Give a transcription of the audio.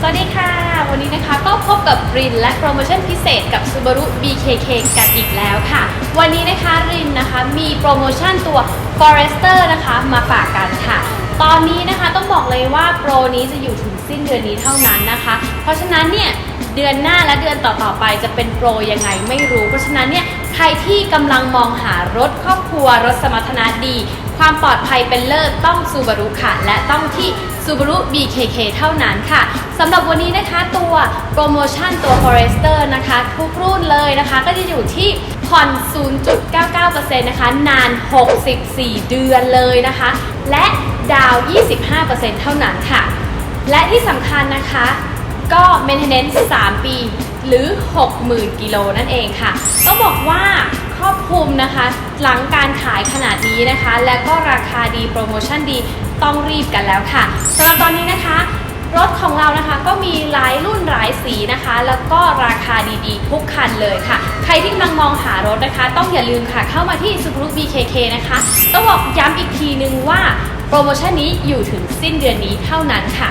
สวัสดีค่ะ วันนี้นะคะก็พบกับรินและโปรโมชั่นพิเศษกับ Subaru BKK กันอีกแล้วค่ะ วันนี้นะคะรินนะคะมีโปรโมชั่นตัว Forester นะคะมาฝากกันค่ะ ตอนนี้นะคะต้องบอกเลยว่าโปรนี้จะอยู่ถึงสิ้นเดือนนี้เท่านั้นนะคะ เพราะฉะนั้นเนี่ยเดือนหน้าและเดือนต่อๆไปจะเป็นโปรยังไงไม่รู้ เพราะฉะนั้นเนี่ยใครที่กำลังมองหารถครอบครัวรถสมรรถนะดี ความปลอดภัยเป็นเลิศต้อง Subaru ค่ะและต้องที่ Subaru BKK เท่านั้นค่ะสำหรับวันนี้นะคะตัวโปรโมชั่นตัว Forester นะคะ ทุกรุ่นเลยนะคะ ก็จะอยู่ที่ผ่อน 0.99%นะคะ นาน 64 เดือนเลยนะคะ และดาว 25%เท่านั้นค่ะ และที่สำคัญนะคะก็ maintenance 3 ปีหรือ 60,000 กิโลนั่นเองค่ะ ต้องบอกว่า รอบคลุมนะคะ หลังการขายขนาดนี้นะคะ และก็ราคาดีโปรโมชั่นดีต้องรีบกันแล้วค่ะสำหรับตอนนี้นะคะ รถของเรานะคะก็มีหลายรุ่นหลายสีนะคะ แล้วก็ราคาดีๆ ทุกคันเลยค่ะ ใครที่กำลังมองหารถนะคะ ต้องอย่าลืมค่ะเข้ามาที่ Subaru BKK นะคะ ต้องบอกย้ำอีกทีนึงว่าโปรโมชั่นนี้อยู่ถึงสิ้นเดือนนี้เท่านั้นค่ะ